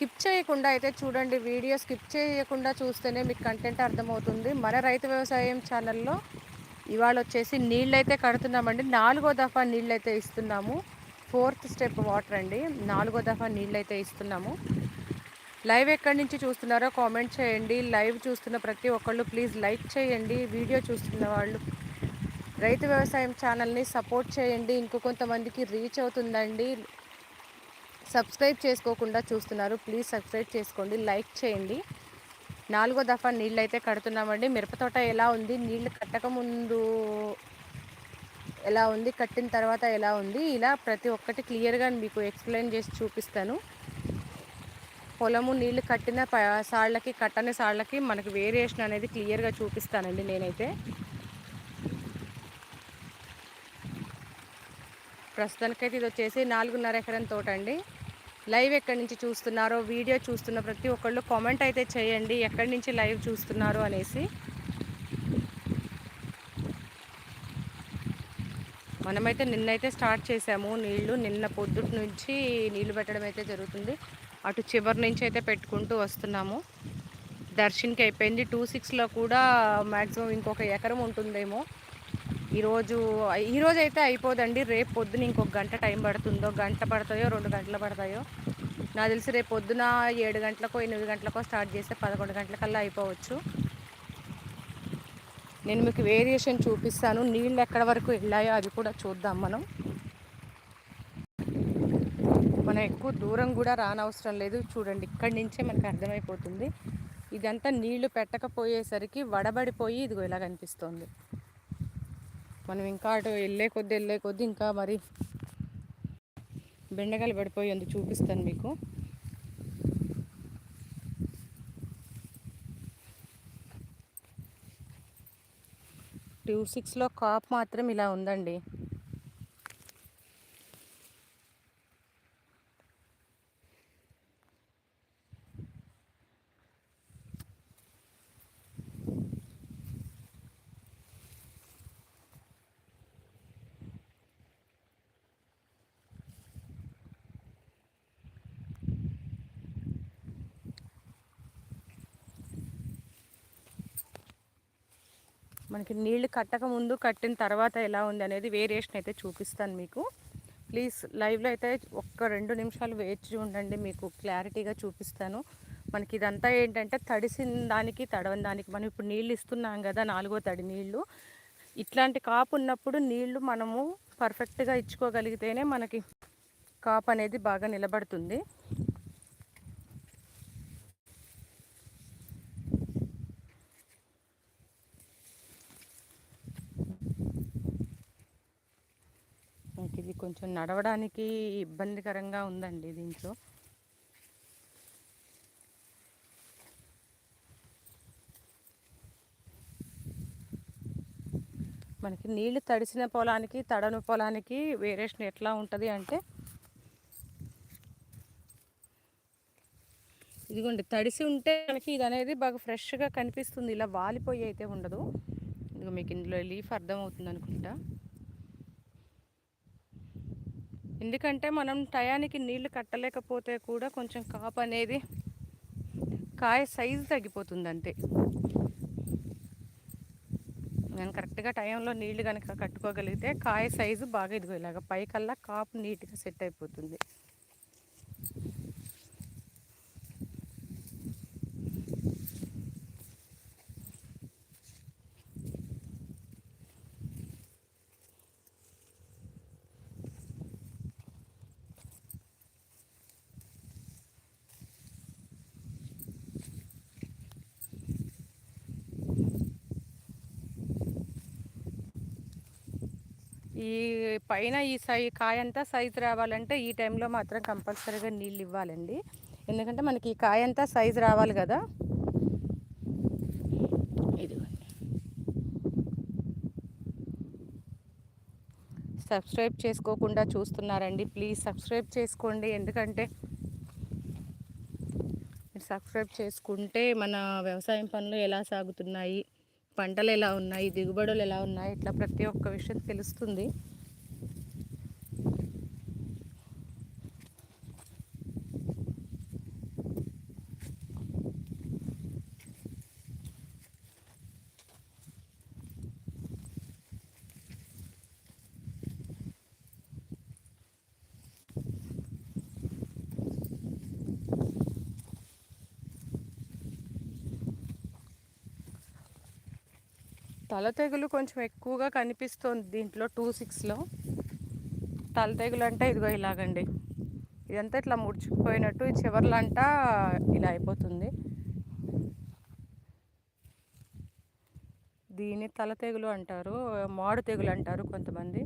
Skip చేయకుండా అయితే చూడండి. వీడియో స్కిప్ చేయకుండా చూస్తేనే మీకు కంటెంట్ అర్థమవుతుంది. మన రైతు వ్యవసాయం ఛానల్లో ఇవాళ వచ్చేసి నీళ్ళైతే కడుతున్నామండి. నాలుగో దఫా నీళ్ళైతే ఇస్తున్నాము. ఫోర్త్ స్టెప్ వాటర్ అండి. నాలుగో దఫా నీళ్ళైతే ఇస్తున్నాము. లైవ్ ఎక్కడి నుంచి చూస్తున్నారో కామెంట్ చేయండి. లైవ్ చూస్తున్న ప్రతి ఒక్కళ్ళు ప్లీజ్ లైక్ చేయండి. వీడియో చూస్తున్న వాళ్ళు రైతు వ్యవసాయం ఛానల్ని సపోర్ట్ చేయండి. ఇంకో కొంతమందికి రీచ్ అవుతుందండి. సబ్స్క్రైబ్ చేసుకోకుండా చూస్తున్నారు ప్లీజ్ సబ్స్క్రైబ్ చేసుకోండి లైక్ చేయండి. నాలుగో దఫా నీళ్ళు అయితే కడుతున్నామండి మిరపతోట ఎలా ఉంది? నీళ్ళు కట్టక ముందు ఎలా ఉంది? కట్టిన తర్వాత ఎలా ఉంది? ఇలా ప్రతి ఒక్కటి క్లియర్గా మీకు ఎక్స్ప్లెయిన్ చేసి చూపిస్తాను. పొలము నీళ్ళు కట్టిన సాళ్ళకి కట్టని సాళ్ళకి మనకి వేరియేషన్ అనేది క్లియర్గా చూపిస్తానండి నేనైతే. ప్రస్తుతానికైతే ఇది వచ్చేసి నాలుగున్నర ఎకరం తోట అండి. లైవ్ ఎక్కడి నుంచి చూస్తున్నారో వీడియో చూస్తున్న ప్రతి ఒక్కళ్ళు కామెంట్ అయితే చేయండి. ఎక్కడి నుంచి లైవ్ చూస్తున్నారు అనేసి. మనమైతే నిన్నైతే స్టార్ట్ చేసాము. నీళ్ళు నిన్న పొద్దుటి నుంచి నీళ్ళు పెట్టడం అయితే జరుగుతుంది. అటు చివరి నుంచి అయితే పెట్టుకుంటూ వస్తున్నాము. దర్శన్కి అయిపోయింది. టూ సిక్స్లో కూడా మ్యాక్సిమం ఇంకొక ఎకరం ఉంటుందేమో. ఈరోజు ఈరోజు అయితే అయిపోదండి. రేపు పొద్దున ఇంకొక గంట టైం పడుతుందో గంట పడతాయో రెండు గంటలు పడతాయో. నాకు తెలిసి రేపు పొద్దున ఏడు గంటలకో ఎనిమిది గంటలకో స్టార్ట్ చేస్తే పదకొండు గంటలకల్లా అయిపోవచ్చు. నేను మీకు వేరియేషన్ చూపిస్తాను. నీళ్ళు ఎక్కడ వరకు వెళ్ళాయో అది కూడా చూద్దాం మనం. మనం ఎక్కువ దూరం కూడా రానవసరం లేదు. చూడండి ఇక్కడి నుంచే మనకు అర్థమైపోతుంది. ఇదంతా నీళ్ళు పెట్టకపోయేసరికి వడబడిపోయి ఇదిగో ఇలా కనిపిస్తుంది. మనం ఇంకా అటు వెళ్ళే కొద్ది వెళ్ళే కొద్ది ఇంకా మరి బెండకాయలు పడిపోయి అందుకు చూపిస్తాను మీకు. టూ సిక్స్లో కాప్ మాత్రం ఇలా ఉందండి. మనకి నీళ్ళు కట్టక ముందు కట్టిన తర్వాత ఎలా ఉంది అనేది వేరియేషన్ అయితే చూపిస్తాను మీకు. ప్లీజ్ లైవ్లో అయితే ఒక్క రెండు నిమిషాలు వేచి ఉండండి మీకు క్లారిటీగా చూపిస్తాను. మనకి ఇదంతా ఏంటంటే తడిసిన దానికి తడవని దానికి మనం ఇప్పుడు నీళ్ళు ఇస్తున్నాం కదా నాలుగో తడి నీళ్ళు. ఇట్లాంటి కాపు ఉన్నప్పుడు నీళ్ళు మనము పర్ఫెక్ట్గా ఇచ్చుకోగలిగితేనే మనకి కాపు అనేది బాగా నిలబడుతుంది ఇది కొంచెం నడవడానికి ఇబ్బందికరంగా ఉందండి దీంట్లో. మనకి నీళ్ళు తడిసిన పొలానికి తడను పొలానికి వేరియేషన్ ఎట్లా ఉంటుంది అంటే ఇదిగోండి తడిసి ఉంటే మనకి ఇది అనేది బాగా ఫ్రెష్గా కనిపిస్తుంది. ఇలా వాలిపోయి అయితే ఉండదు. ఇదిగో మీకు ఇందులో లీఫ్ అర్థమవుతుంది అనుకుంటా. ఎందుకంటే మనం టయానికి నీళ్ళు కట్టలేకపోతే కూడా కొంచెం కాపు అనేది కాయ సైజు తగ్గిపోతుంది అంతే నేను కరెక్ట్గా టైంలో నీళ్ళు కనుక కట్టుకోగలిగితే కాయ సైజు బాగా ఇదిగో ఇలాగ పైకల్లా కాపు నీట్గా సెట్ అయిపోతుంది. ఈ పైన ఈ సై కాయ అంతా సైజు రావాలంటే ఈ టైంలో మాత్రం కంపల్సరీగా నీళ్ళు ఇవ్వాలండి ఎందుకంటే మనకి ఈ కాయ అంతా సైజు రావాలి కదా. సబ్స్క్రైబ్ చేసుకోకుండా చూస్తున్నారండి. ప్లీజ్ సబ్స్క్రైబ్ చేసుకోండి. ఎందుకంటే మీరు సబ్స్క్రైబ్ చేసుకుంటే మన వ్యవసాయం పనులు ఎలా సాగుతున్నాయి పంటలు ఎలా ఉన్నాయి దిగుబడులు ఎలా ఉన్నాయి ఇట్లా ప్రతి ఒక్క విషయం తెలుస్తుంది. తల తెగులు కొంచెం ఎక్కువగా కనిపిస్తుంది దీంట్లో టూ సిక్స్లో. తల తెగులు అంటే ఇదిగో ఇలాగండి. ఇదంతా ఇట్లా ముడుచుకుపోయినట్టు ఈ చివర్లంట ఇలా అయిపోతుంది. దీన్ని తల తెగులు అంటారు మాడు తెగులు అంటారు కొంతమంది.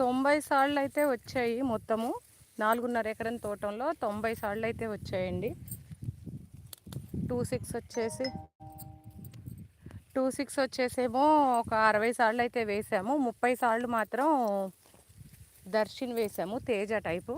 తొంభై సార్లు అయితే వచ్చాయి మొత్తము. నాలుగున్నర ఎకరం తోటంలో తొంభై సార్లు అయితే వచ్చాయండి. టూ సిక్స్ వచ్చేసి టూ సిక్స్ వచ్చేసేమో ఒక అరవై సార్లు అయితే వేసాము. ముప్పై సార్లు మాత్రం దర్శిన్ వేసాము తేజ టైపు.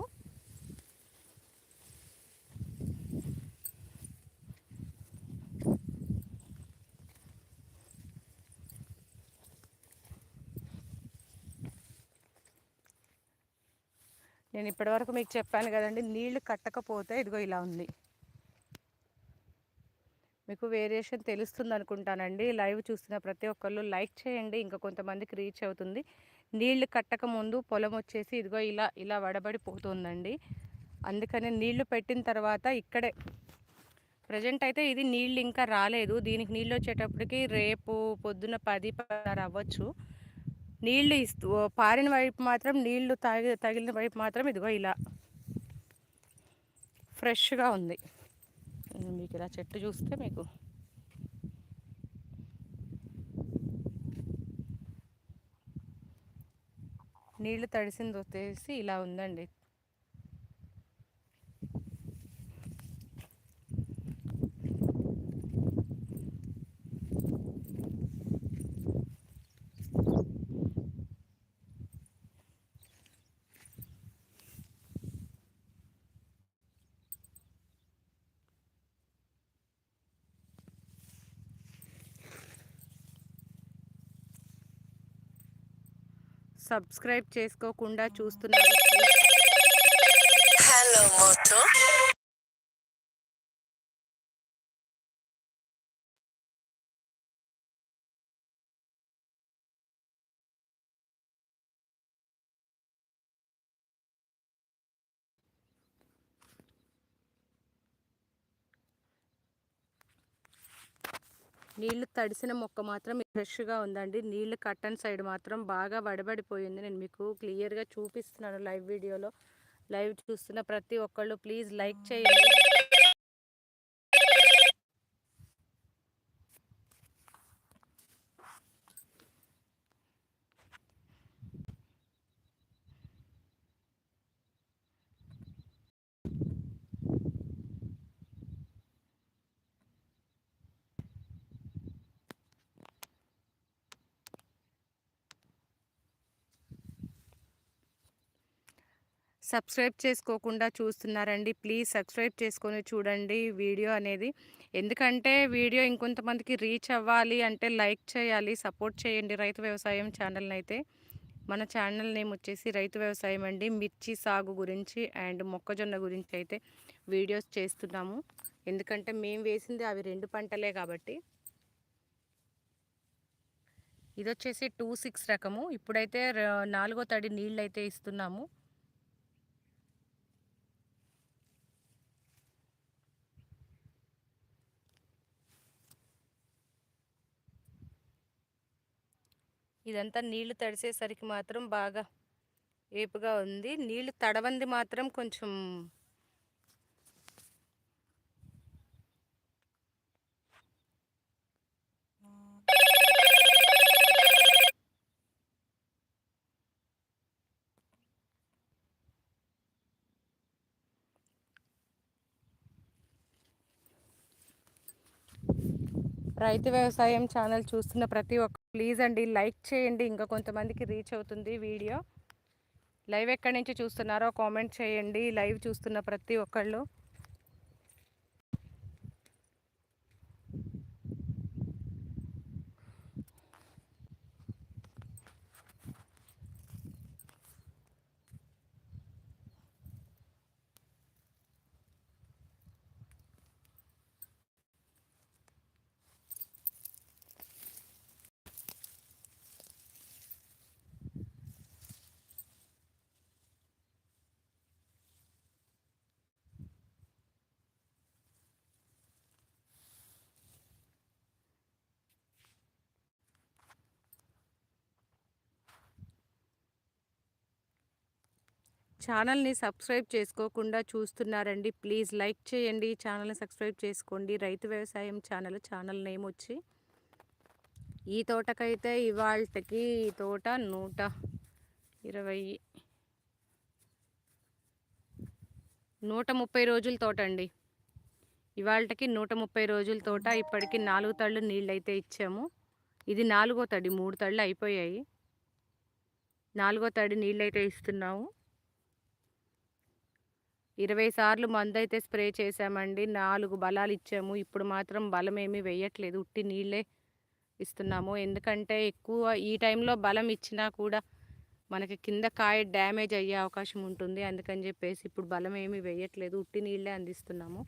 నేను ఇప్పటివరకు మీకు చెప్పాను కదండి నీళ్ళు కట్టకపోతే ఇదిగో ఇలా ఉంది. మీకు వేరియేషన్ తెలుస్తుంది అనుకుంటానండి. లైవ్ చూస్తున్న ప్రతి ఒక్కళ్ళు లైక్ చేయండి ఇంకా కొంతమందికి రీచ్ అవుతుంది. నీళ్ళు కట్టక ముందు పొలం వచ్చేసి ఇదిగో ఇలా ఇలా వడబడిపోతుందండి. అందుకని నీళ్ళు పెట్టిన తర్వాత ఇక్కడే ప్రజెంట్ అయితే ఇది నీళ్ళు ఇంకా రాలేదు. దీనికి నీళ్ళు వచ్చేటప్పటికి రేపు పొద్దున పది పదహారు అవ్వచ్చు. నీళ్ళు ఇస్తూ పారిన వైపు మాత్రం నీళ్ళు తాగి తగిలిన వైపు మాత్రం ఇదిగో ఇలా ఫ్రెష్గా ఉంది. మీకు ఇలా చెట్టు చూస్తే మీకు నీళ్ళు తడిసింది వచ్చేసి ఇలా ఉందండి. సబ్స్క్రైబ్ చేసుకోకుండా చూస్తున్నారు. హలో మోతో నీళ్ళు తడిసిన మొక్క మాత్రం ఫ్రెష్గా ఉందండి. నీళ్ళు కట్టన్ సైడ్ మాత్రం బాగా వడబడిపోయింది. నేను మీకు క్లియర్గా చూపిస్తున్నాను లైవ్ వీడియోలో. లైవ్ చూస్తున్న ప్రతి ఒక్కళ్ళు ప్లీజ్ లైక్ చేయండి. సబ్స్క్రైబ్ చేసుకోకుండా చూస్తున్నారండి. ప్లీజ్ సబ్స్క్రైబ్ చేసుకొని చూడండి వీడియో అనేది. ఎందుకంటే వీడియో ఇంకొంతమందికి రీచ్ అవ్వాలి అంటే లైక్ చేయాలి సపోర్ట్ చేయండి రైతు వ్యవసాయం ఛానల్ని అయితే. మన ఛానల్ నేమ్ వచ్చేసి రైతు వ్యవసాయం అండి. మిర్చి సాగు గురించి అండ్ మొక్కజొన్న గురించి అయితే వీడియోస్ చేస్తున్నాము. ఎందుకంటే మేము వేసింది అవి రెండు పంటలే కాబట్టి. ఇది వచ్చేసి టూ సిక్స్ రకము. ఇప్పుడైతే నాలుగో తడి నీళ్ళు అయితే ఇస్తున్నాము. ఇదంతా నీళ్ళు తడిసేసరికి మాత్రం బాగా ఏపుగా ఉంది. నీళ్ళు తడవంది మాత్రం కొంచెం రైతు వ్యవసాయం ఛానల్ చూస్తున్న ప్రతి ఒక్క ప్లీజ్ అండి లైక్ చేయండి. ఇంకా కొంతమందికి రీచ్ అవుతుంది వీడియో. లైవ్ ఎక్కడి నుంచి చూస్తున్నారో కామెంట్ చేయండి. లైవ్ చూస్తున్న ప్రతి ఒక్కళ్ళు. ఛానల్ని సబ్స్క్రైబ్ చేసుకోకుండా చూస్తున్నారండి. ప్లీజ్ లైక్ చేయండి. ఛానల్ని సబ్స్క్రైబ్ చేసుకోండి. రైతు వ్యవసాయం ఛానల్ ఛానల్ నేమ్ వచ్చి ఈ తోటకైతే ఇవాళకి ఈ తోట నూట ఇరవై నూట ముప్పై రోజుల తోట అండి ఇవాళకి నూట ముప్పై రోజుల తోట. ఇప్పటికి నాలుగు తళ్ళు నీళ్ళైతే ఇచ్చాము. ఇది నాలుగో తడి మూడు తళ్ళు అయిపోయాయి. నాలుగో తడి నీళ్ళు అయితే ఇస్తున్నాము. ఇరవై సార్లు మందు అయితే స్ప్రే చేసామండి నాలుగు బలాలు ఇచ్చాము ఇప్పుడు మాత్రం బలం ఏమీ వేయట్లేదు ఉట్టి నీళ్ళే ఇస్తున్నాము. ఎందుకంటే ఎక్కువ ఈ టైంలో బలం ఇచ్చినా కూడా మనకి కింద కాయ డ్యామేజ్ అయ్యే అవకాశం ఉంటుంది. అందుకని చెప్పేసి ఇప్పుడు బలం ఏమీ వేయట్లేదు ఉట్టి నీళ్ళే అందిస్తున్నాము.